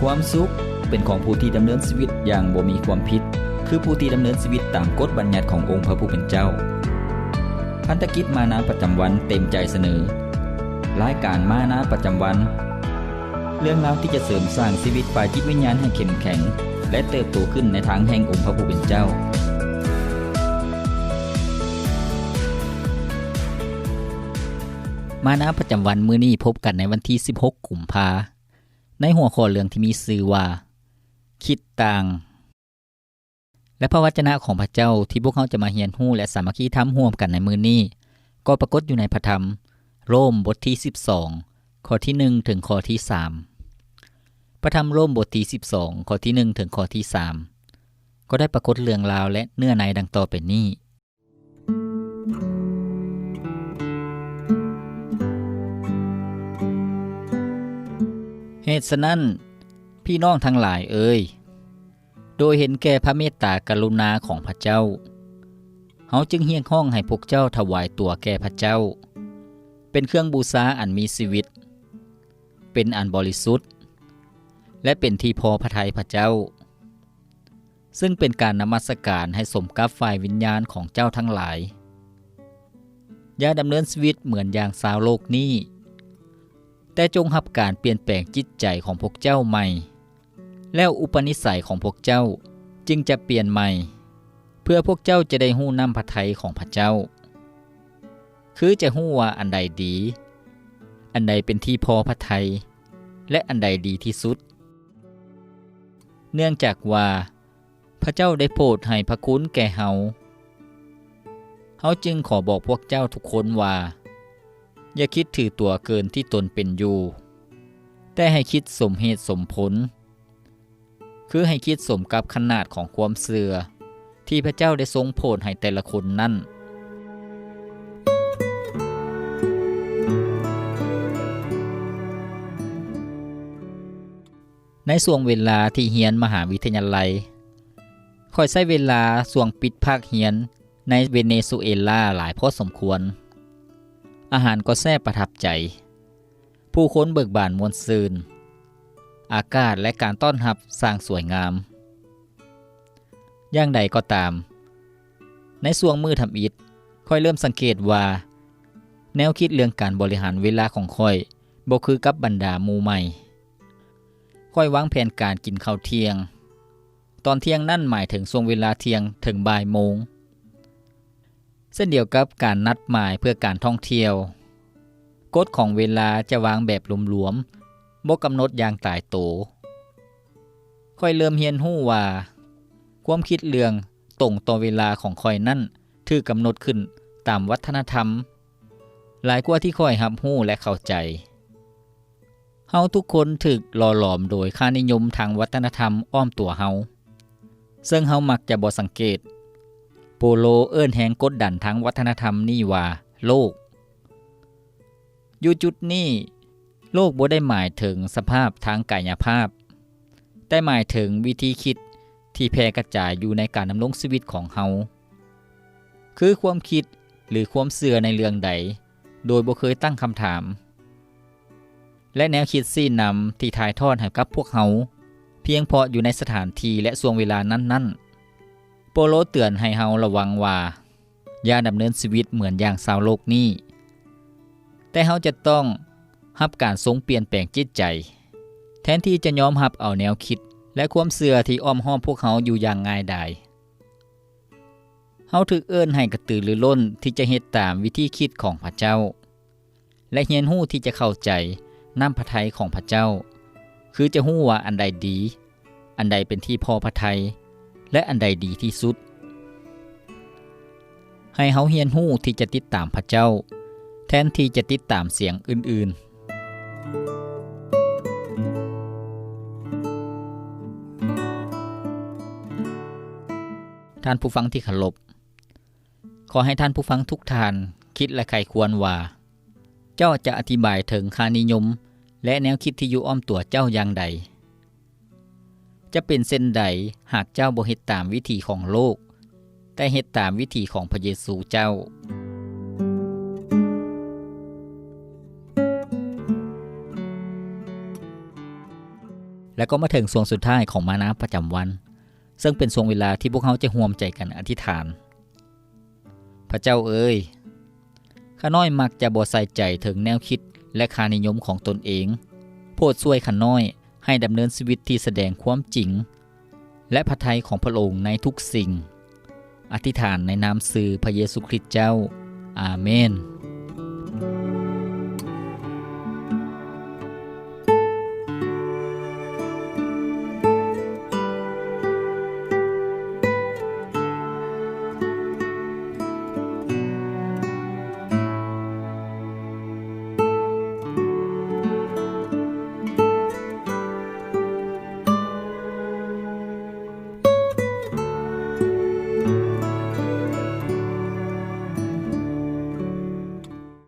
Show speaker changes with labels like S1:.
S1: ความสุขเป็นของผู้ที่ดำเนินชีวิตอย่างบ่มีความผิด คือผู้ที่ดำเนินชีวิตตามกฎบัญญัติขององค์พระผู้เป็นเจ้า พันธกิจมานาประจำวันเต็มใจเสนอ รายการมานาประจำวัน เรื่องราวที่จะเสริมสร้างชีวิตฝ่ายจิตวิญญาณให้เข้มแข็ง และเติบโตขึ้นในทางแห่งองค์พระผู้เป็นเจ้ามานาประจำวันมื้อนี้พบกันในวันที่ 16กุมภา ในหัวข้อเรื่องที่มีชื่อว่า คิดต่าง และพระวจนะของพระเจ้าที่พวกเขาจะมาเรียนรู้และสามัคคีทำร่วมกันในมื้อนี้ ก็ปรากฏอยู่ในพระธรรม โรมบทที่ 12 ข้อที่ 1 ถึงข้อที่ 3 พระธรรมโรมบทที่ 12 ข้อที่ 1 ถึงข้อที่ 3 ก็ได้ปรากฏเรื่องราวและเนื้อในดังต่อไปนี้ เหตุฉะนั้นพี่น้องทั้งหลายเอ่ยโดยเห็นแก่พระเมตตากรุณาของพระเจ้าเฮาจึงเฮียกห้องให้พวกเจ้าถวายตัวแก่พระเจ้า เป็นเครื่องบูชาอันมีชีวิต เป็นอันบริสุทธิ์ และเป็นที่พอพระทัยพระเจ้า ซึ่งเป็นการนมัสการให้สมกับฝ่ายวิญญาณของเจ้าทั้งหลาย อย่าดำเนินชีวิตเหมือนอย่างสาวโลกนี้ แต่จงหับการเปลี่ยนแปลงจิตใจของพวกเจ้าใหม่ แล้วอุปนิสัยของพวกเจ้าจึงจะเปลี่ยนใหม่ เพื่อพวกเจ้าจะได้หู้นำพระทัยของพระเจ้า คือจะหู้ว่าอันใดดี อันใดเป็นที่พอพระทัยและอันใดดีที่สุด เนื่องจากว่า พระเจ้าได้โปรดให้พระคุณแก่เฮาเฮาจึงขอบอกพวกเจ้าทุกคนว่า อย่าคิดถือตัวเกินที่ตนเป็นอยู่ แต่ให้คิดสมเหตุสมผล คือให้คิดสมกับขนาดของความเสือที่พระเจ้าได้ทรงโปรดให้แต่ละคนนั่นในส่วงเวลาที่เฮียนมหาวิทยาลัยคอยใช้เวลาส่วงปิดภาคเฮียนในเวเนซุเอลาหลายพอสมควร อาหารก็แซ่ประทับใจ ผู้คนเบิกบานมวลซืน อากาศและการต้อนรับสร้างสวยงาม อย่างใดก็ตาม ในส่วงมือทำอิฐค่อยเริ่มสังเกตว่า แนวคิดเรื่องการบริหารเวลาของค่อยบ่คือกับบรรดาหมู่ใหม่ ค่อยวางแผนการกินข้าวเที่ยง ตอนเที่ยงนั่นหมายถึงช่วงเวลาเที่ยงถึงบ่ายโมง เส้นเดียวกับการนัดหมายเพื่อการท่องเที่ยว กฎของเวลาจะวางแบบหลวมๆบ่กำหนดอย่างตายโตค่อยเริ่มเฮียนหู้ว่า ความคิดเรื่องตรงต่อเวลาของค่อยนั่นถือกำหนดขึ้นตามวัฒนธรรม หลายกว่าที่ค่อยรับหู้และเข้าใจเฮาทุกคนถึกหล่อหลอมโดยค่านิยมทางวัฒนธรรมอ้อมตัวเฮาซึ่งเฮามักจะบ่สังเกต โปโลเอิ้นแหงกดดันทางวัฒนธรรมนี่ว่า โลก อยู่จุดนี้โลกบ่ได้หมายถึงสภาพทางกายภาพ แต่หมายถึงวิธีคิดที่แพร่กระจายอยู่ในการดำรงชีวิตของเฮาคือความคิดหรือความเสื่อในเรื่องใด โดยบ่เคยตั้งคำถาม และแนวคิดซี่นำที่ถ่ายทอดให้กับพวกเฮาเพียงพราะอยู่ในสถานที่และช่วงเวลานั้นๆ โปโลเตือนให้เฮาระวังว่า อย่าดำเนินชีวิตเหมือนอย่างชาวโลกนี้ แต่เฮาจะต้องรับการทรงเปลี่ยนแปลงจิตใจ แทนที่จะยอมรับเอาแนวคิด และความเสื่อที่อ้อมห้อมพวกเขาอยู่อย่างง่ายดายเฮาถึกเอิ้นให้กระตือรือร้นที่จะเฮ็ดตามวิธีคิดของพระเจ้า และเรียนรู้ที่จะเข้าใจน้ำพระทัยของพระเจ้า คือจะหู้ว่าอันใดดี อันใดเป็นที่พอพระทัย และอันใดดีที่สุด ให้เฮาเรียนรู้ที่จะติดตามพระเจ้า แทนที่จะติดตามเสียงอื่นๆท่านผู้ฟังที่เคารพ ขอให้ท่านผู้ฟังทุกท่านคิดและไขควรว่า เจ้าจะอธิบายถึงค่านิยม และแนวคิดที่อยู่อ้อมตัวเจ้าอย่างใด จะเป็นเส้นใดหากเจ้าบ่เฮ็ดตามวิถีของโลก แต่เฮ็ดตามวิถีของพระเยซูเจ้า และก็มาถึงช่วงสุดท้ายของมานาประจำวัน ซึ่งเป็นช่วงเวลาที่พวกเขาจะร่วมใจกันอธิษฐาน พระเจ้าเอ้ยข้าน้อยมักจะบ่ใส่ใจถึงแนวคิดและค่านิยมของตนเอง โพดช่วยข้าน้อย ให้ดำเนินชีวิตที่แสดงความจริง และพระทัยของพระองค์ในทุกสิ่ง อธิษฐานในนามสื่อพระเยซูคริสต์เจ้า อาเมน